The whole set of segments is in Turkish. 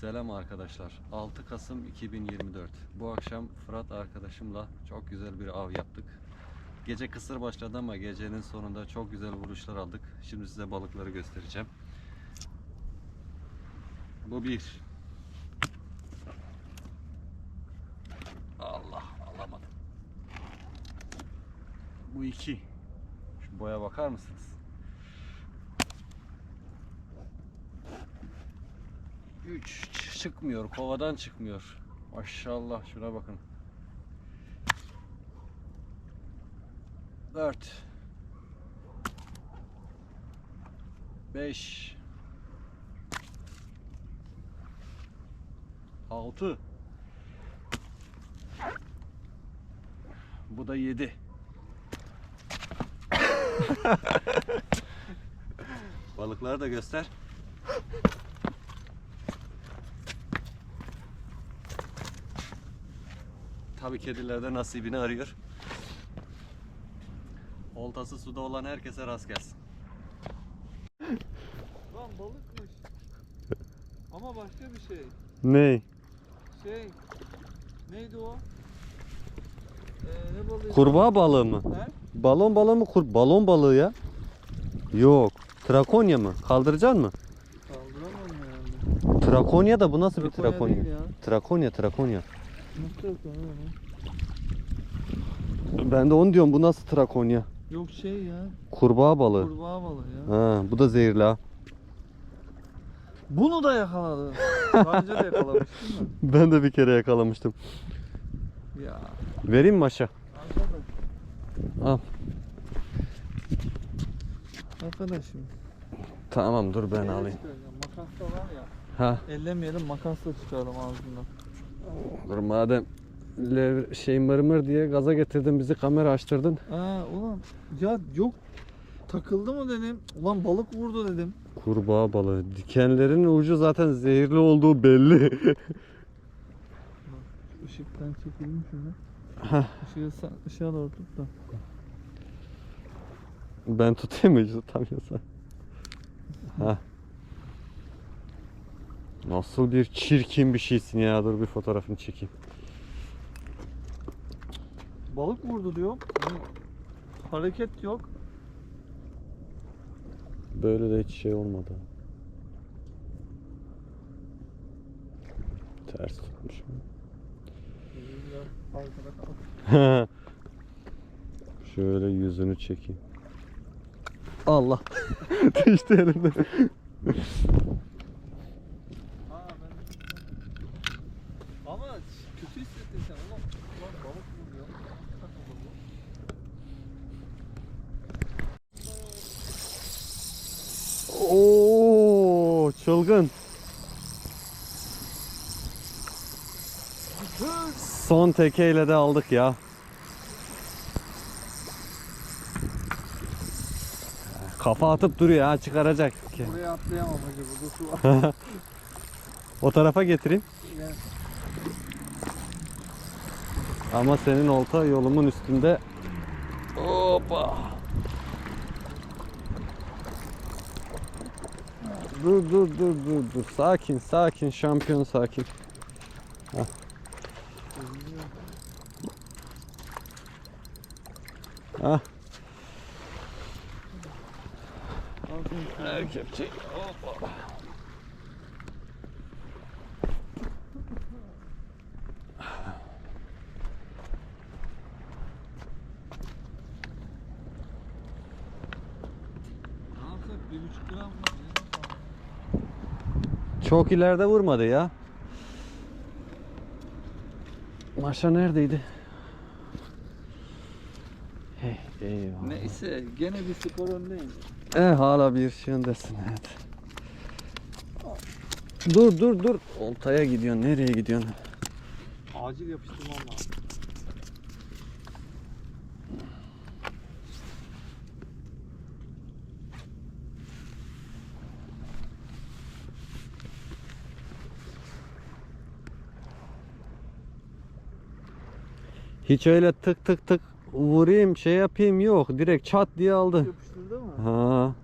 Selam arkadaşlar. 6 Kasım 2024. Bu akşam Fırat arkadaşımla çok güzel bir av yaptık. Gece kısır başladı ama gecenin sonunda çok güzel vuruşlar aldık. Şimdi size balıkları göstereceğim. Bu bir. Allah alamadım. Bu iki. Şu boya bakar mısınız? 3 çıkmıyor. Kovadan çıkmıyor. Maşallah şuna bakın. 4 5 6 Bu da 7 Balıkları da göster. Tabii kediler de nasibini arıyor. Oltası suda olan herkese rast gelsin. Lan balıkmış. Ama başka bir şey. Ne? Şey. Neydi o? Ee, ne balığı? Kurbağa balığı mı? He? Balon balığı mı? Kur balon balığı ya. Yok. Trakonya mı? Kaldıracaksın mı? Kaldıramam herhalde. Trakonya da bu nasıl bir Trakonya trakonya? trakonya. Nasıl yok lan Ben de onu diyorum bu nasıl trakonya? Yok şey ya. Kurbağa balığı. Kurbağa balığı ya. Ha, bu da zehirli ha. Bunu da yakaladı. Daha önce de yakalamıştın mı? Ben de bir kere yakalamıştım. Ya. Vereyim mi aşağı? Al. Arkadaşım. Tamam dur ben Neyle alayım. çıkaracağım? Makas da var ya. Ha, Ellemeyelim makasla çıkaralım ağzından. Dur madem lev, şey mırmır diye gaza getirdin bizi kamera açtırdın. Aa ulan ya yok takıldı mı dedim. Ulan balık vurdu dedim. Kurbağa balığı. Dikenlerin ucu zaten zehirli olduğu belli. Işıktan çekelim şunu. Işığı, ışığa doğru tut da. ben tutayım mı tutamıyorsan? Ha. Nasıl bir çirkin bir şeysin ya. Dur bir fotoğrafını çekeyim. Balık vurdu diyor. Hani hareket yok. Böyle de hiç şey olmadı. Ters tutmuşum. Şöyle yüzünü çekeyim. Allah. Düştü elimden. Aa ben Ama kötü hissettin sen ulan. Ulan balık vuruyor. Oo, çılgın. Son tekeyle de aldık ya. Kafa atıp duruyor ha çıkaracak. Buraya atlayamam hacı burada su var. O tarafa getireyim. Gel. Ama senin olta yolumun üstünde. Hoppa. Dur dur dur dur dur. Sakin sakin şampiyon sakin. Hah. Hah. Al sen şunu. Ver kepçeyi. Hoppa. Ne yapsak? Bir buçuk gram var. Çok ileride vurmadı ya. Maşa neredeydi? Hey, eyvallah. Neyse gene bir skor öndeyim. E hala bir şey öndesin evet. Dur dur dur. Oltaya gidiyorsun. Nereye gidiyorsun? Acil yapıştırmam lazım. Hiç öyle tık tık tık vurayım şey yapayım yok. Direkt çat diye aldı. Yapıştırdı mı? Ha.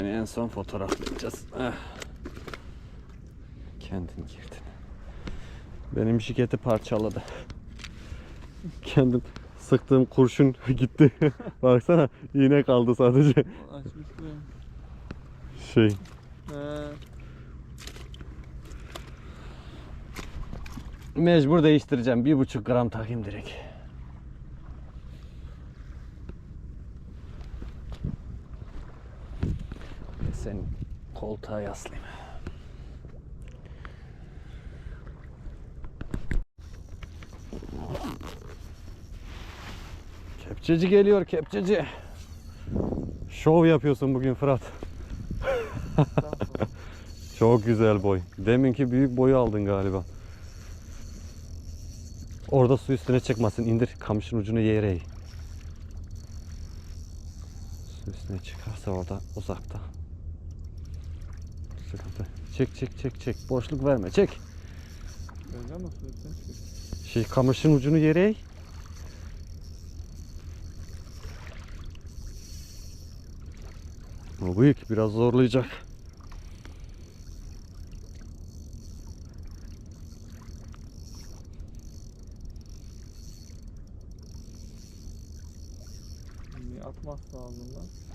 Seni en son fotoğraflayacağız. Eh. Kendin girdin. Benim şirketi parçaladı. Kendim sıktığım kurşun gitti. Baksana iğne kaldı sadece. Açmış. Şey. Mecbur değiştireceğim. Bir buçuk gram takayım direkt. Sen koltuğa yaslayayım. Kepçeci geliyor kepçeci. Şov yapıyorsun bugün Fırat. Çok güzel boy. Deminki büyük boyu aldın galiba. Orada su üstüne çıkmasın. İndir kamışın ucunu yere. Su üstüne çıkarsa orada uzakta. Çek çek çek çek. Boşluk verme. Çek. Şey kamışın ucunu yere eğ. O büyük. Biraz zorlayacak. Bir atmaz lazım lan.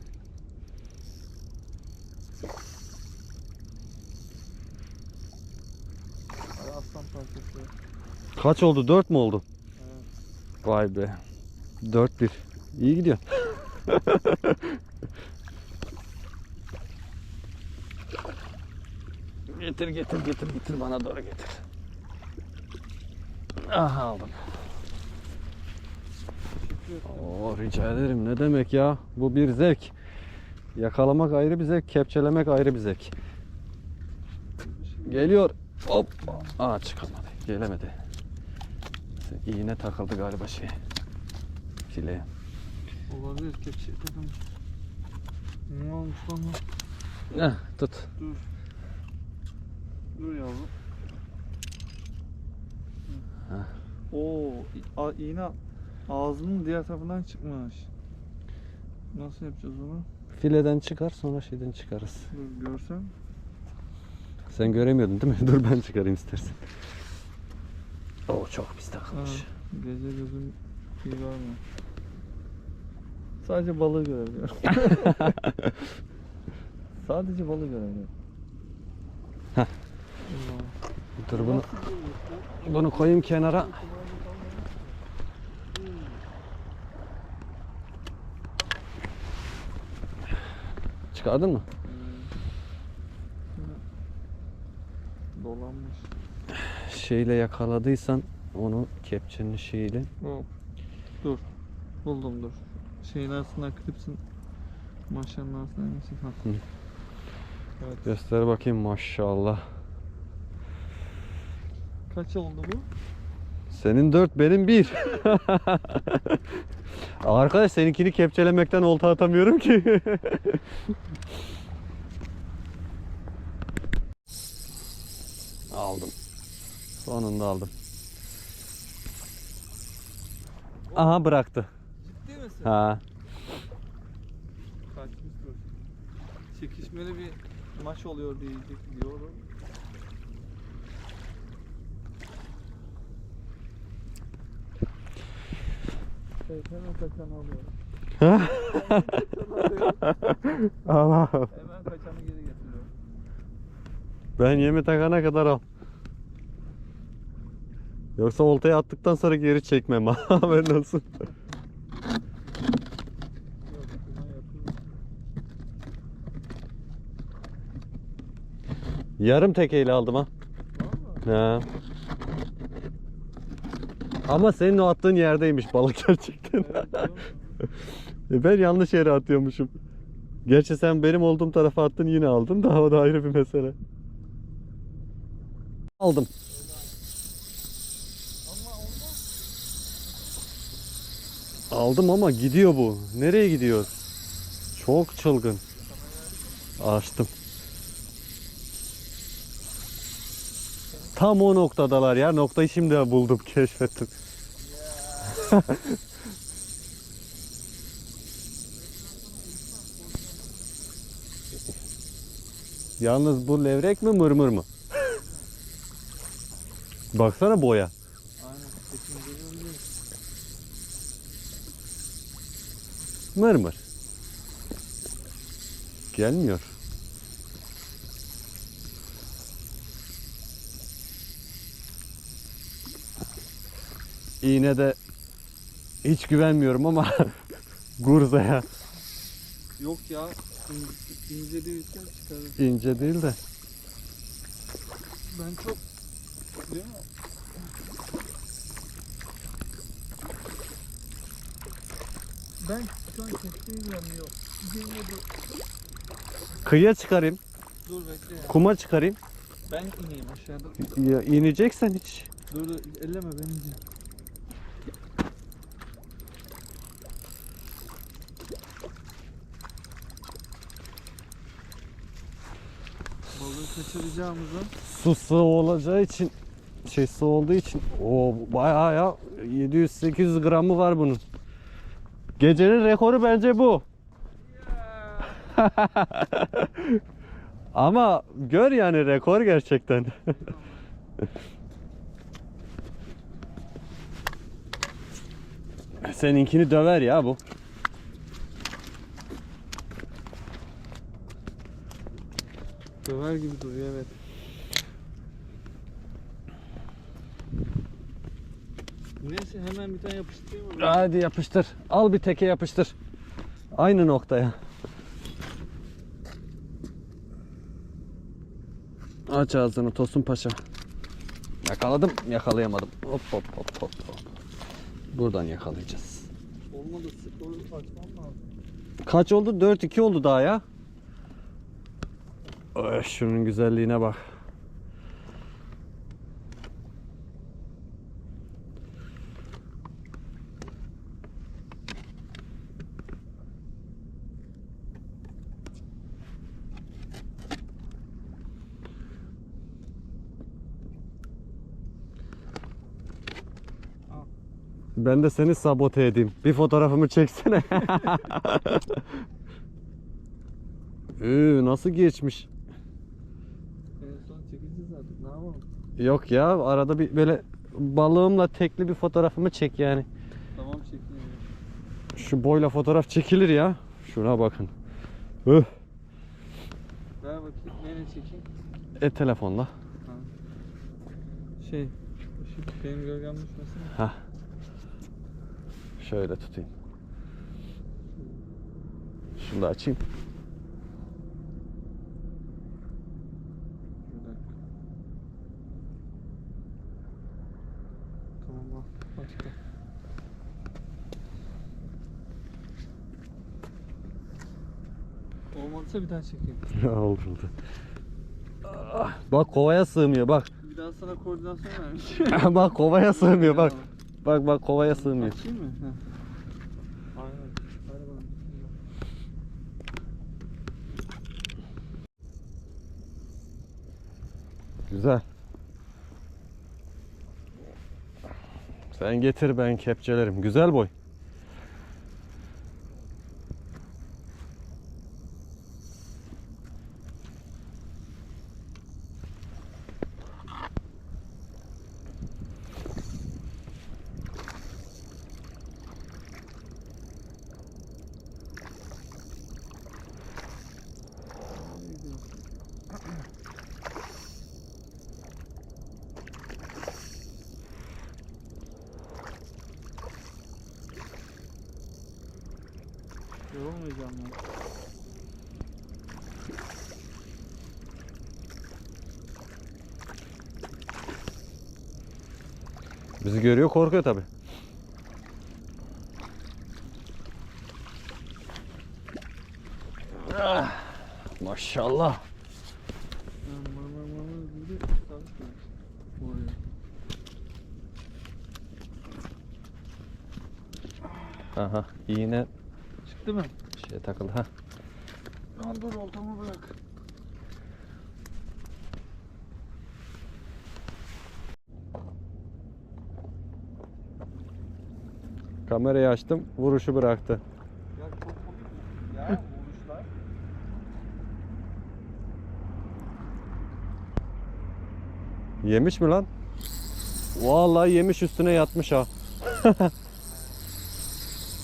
Kaç oldu? 4 mü oldu? Evet. Vay be. 4-1. İyi gidiyor. getir getir getir getir bana doğru getir. Aha aldım. Oo rica ederim. Ne demek ya? Bu bir zevk. Yakalamak ayrı bir zevk, kepçelemek ayrı bir zevk. Geliyor. Hop. Aa çıkamadı. Gelemedi. İğne takıldı galiba şey. Fileye. Olabilir kepçe takılmış. Ne olmuş lan bu? Heh, tut. Dur. Dur yavrum. Heh. Oo, a- iğne ağzının diğer tarafından çıkmış. Nasıl yapacağız onu? Fileden çıkar sonra şeyden çıkarız. Dur görsem. Sen göremiyordun değil mi? Dur ben çıkarayım istersen. Oo çok pis takılmış. Gece gözüm iyi görmüyor. Sadece balığı görebiliyorum. Sadece balığı görebiliyorum. Heh. Dur bunu bunu koyayım kenara. Çıkardın mı? Dolanmış. Şeyle yakaladıysan onu kepçenin şeyiyle Hop. Dur. Buldum dur. Şeyin arasından klipsin. Maşanın arasından. Hı. Evet. göster bakayım maşallah. Kaç oldu bu? Senin 4 benim 1. Arkadaş seninkini kepçelemekten olta atamıyorum ki. aldım. Sonunda aldım. Aha bıraktı. Ciddi misin? Ha. Kaçmış dur. Çekişmeli bir maç oluyor diyecek diyorum. Evet hemen kaçanı alıyorum. Allah. Hemen kaçanı geri getiriyorum. Ben yemi takana kadar al. Yoksa oltaya attıktan sonra geri çekmem. Haberin olsun. Yarım tekeyle aldım ha. Ha. Ama senin o attığın yerdeymiş balık gerçekten. Evet ben yanlış yere atıyormuşum. Gerçi sen benim olduğum tarafa attın yine aldın da o da ayrı bir mesele. Aldım. Ama olmaz. Aldım ama gidiyor bu. Nereye gidiyor? Çok çılgın. Açtım. Tam o noktadalar ya. Noktayı şimdi buldum, keşfettim. Yalnız bu levrek mi mırmır mı? Baksana boya. Aynen. Sesim geliyor mu? değil. Mırmır. Gelmiyor. İğne de hiç güvenmiyorum ama Gurza'ya Yok ya. İn- İnce değilse çıkarır. ince değil de. Ben çok... Değil mi? Ben şu an. Kıyıya çıkarayım, Dur bekle ya. kuma çıkarayım. Ben ineyim aşağıda. Ya ineceksen hiç. Dur dur elleme beni ineceğim. Balığı kaçıracağımıza Su sığ olacağı için şey sığ olduğu için o bayağı ya 700-800 gramı var bunun. Gecenin rekoru bence bu. Ama gör yani rekor gerçekten. Seninkini döver ya bu. döver gibi duruyor evet. Neyse hemen bir tane yapıştırayım mı? Hadi yapıştır. Al bir teke yapıştır. Aynı noktaya. Aç ağzını Tosun Paşa. Yakaladım, yakalayamadım. Hop hop hop hop hop. Buradan yakalayacağız. Olmadı skoru açmam lazım. Kaç oldu? 4-2 oldu daha ya. Ay, şunun güzelliğine bak. Ben de seni sabote edeyim. Bir fotoğrafımı çeksene. Üü, nasıl geçmiş? En son çekeceğiz artık ne yapalım? Yok ya arada bir böyle balığımla tekli bir fotoğrafımı çek yani. Tamam çekeyim. Şu boyla fotoğraf çekilir ya. Şuna bakın. Üh. Ver bakayım neyle çekeyim? E telefonla. Şey, ışık benim gölgem düşmesin. Hah. Şöyle tutayım. Şunu da açayım. Bir. Olmadıysa daha çekeyim. oldu oldu. Bak kovaya sığmıyor bak. Bir daha sana koordinasyon vermiş. bak kovaya sığmıyor bak. Bak bak kovaya sığmıyor. Açayım mı? Güzel. Sen getir ben kepçelerim. Güzel boy. Yorulmayacağım ben. Bizi görüyor korkuyor tabi. Ah, maşallah. Aha iğne Çıktı mı? şey takıldı ha. Lan dur oltamı bırak. Kamerayı açtım vuruşu bıraktı. Ya çok komik ya vuruşlar. Yemiş mi lan? Vallahi yemiş üstüne yatmış ha.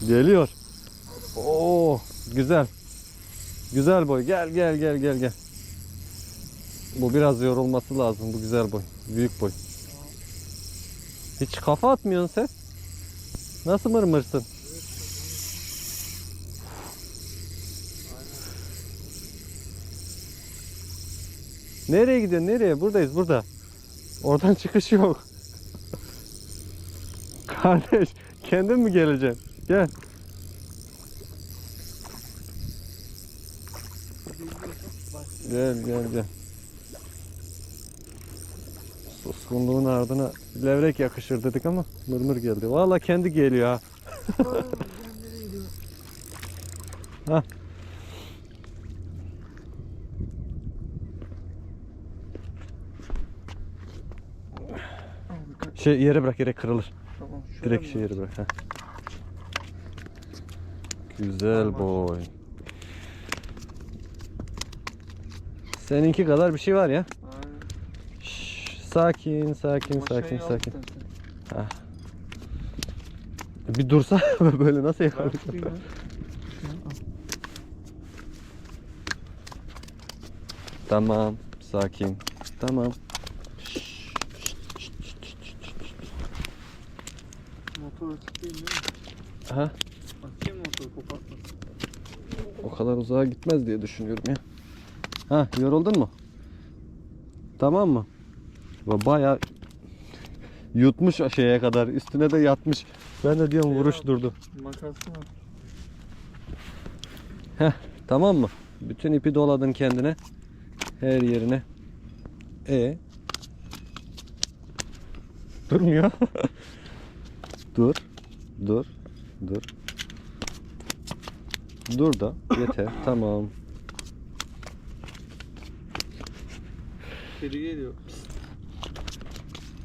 Geliyor. Güzel. Güzel boy. Gel gel gel gel gel. Bu biraz yorulması lazım. Bu güzel boy. Büyük boy. Hiç kafa atmıyorsun sen. Nasıl mırmırsın? Nereye gidiyorsun? Nereye? Buradayız burada. Oradan çıkış yok. Kardeş kendin mi geleceksin? Gel. Gel gel gel. Suskunluğun ardına levrek yakışır dedik ama mırmır geldi. Valla kendi geliyor ha. ha. Şey yere bırak yere kırılır. Tamam. Direkt şey yere bırak. ha. Güzel boy. Seninki kadar bir şey var ya. Aynen. Şşş, sakin sakin Ama sakin şeyi al sakin. istersen. Bir dursa böyle nasıl tutayım ya. Tamam sakin. Tamam. Motor açık değil mi? Aha, Açayım motoru kopatmasın. o kadar uzağa gitmez diye düşünüyorum ya. Ha yoruldun mu? Tamam mı? Ba- Bayağı yutmuş şeye kadar üstüne de yatmış. Ben de diyorum vuruş durdu. Makasını al. Tamam mı? Bütün ipi doladın kendine. Her yerine. E Durmuyor. dur. Dur. Dur. Dur da yeter. Tamam. Kedi geliyor.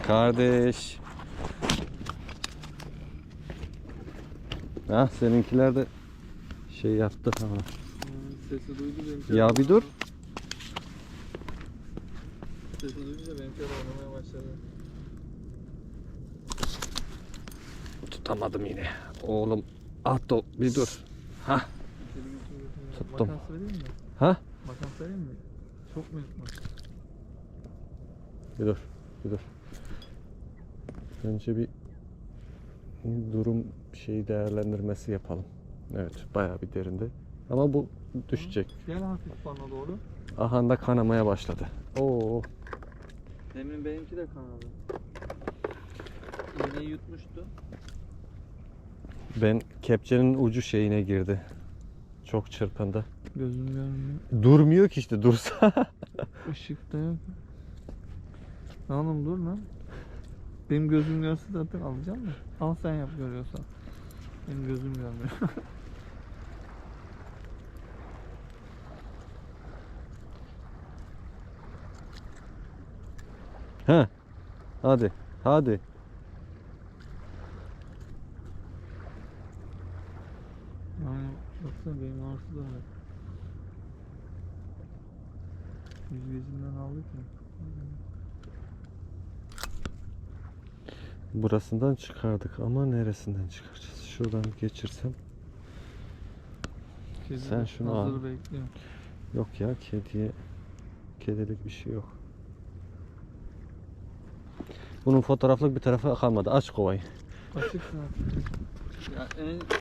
Kardeş. Ha seninkiler de şey yaptı. Hmm, Sesi duydu benim Ya bir dur. Sesi duyunca benim telefon oynamaya başladı. Tutamadım yine. Oğlum at o bir dur. Ha. Tuttum. Makas vereyim mi? ha Makas vereyim mi? Çok mu yutmak? Bir dur. Bir dur. Önce bir durum şey değerlendirmesi yapalım. Evet bayağı bir derinde. Ama bu düşecek. Gel hafif bana doğru. Ahanda kanamaya başladı. Oo. Demin benimki de kanadı. İğneyi yutmuştu. Ben kepçenin ucu şeyine girdi. Çok çırpındı. Gözüm görmüyor. Durmuyor ki işte dursa. Işık da yok. Oğlum dur lan. Benim gözüm görse zaten alacağım da. Al sen yap görüyorsan. Benim gözüm görmüyor. He. Hadi. Hadi. yani baksana benim ağrısı da var. Yüz gezinden aldık ya. Burasından çıkardık ama neresinden çıkaracağız? Şuradan geçirsem. Kedi Sen şunu hazır al. bekliyorum. Yok ya kediye kedilik bir şey yok. Bunun fotoğraflık bir tarafı kalmadı. Aç kovayı. Açık zaten. Ya en